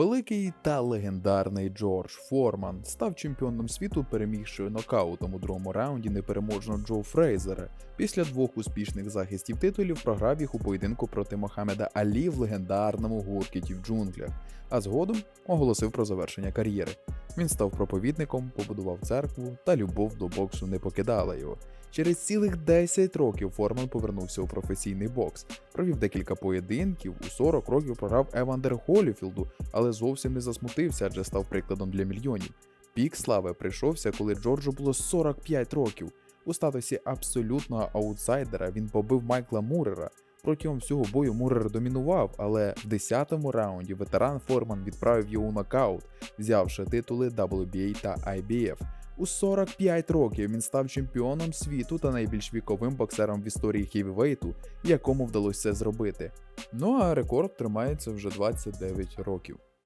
Великий та легендарний Джордж Форман став чемпіоном світу, перемігши нокаутом у другому раунді непереможного Джо Фрейзера. Після двох успішних захистів титулів програв їх у поєдинку проти Мохамеда Алі в легендарному гуркіті в джунглях, а згодом оголосив про завершення кар'єри. Він став проповідником, побудував церкву, та любов до боксу не покидала його. Через цілих 10 років Форман повернувся у професійний бокс, провів декілька поєдинків, у 40 років програв Евандер Холіфілду, але зовсім не засмутився, адже став прикладом для мільйонів. Пік слави прийшовся, коли Джорджу було 45 років. У статусі абсолютного аутсайдера він побив Майкла Мурера. Протягом всього бою Мурер домінував, але в 10-му раунді ветеран Форман відправив його у нокаут, взявши титули WBA та IBF. У 45 років він став чемпіоном світу та найбільш віковим боксером в історії хівівейту, якому вдалося це зробити. Ну а рекорд тримається вже 29 років.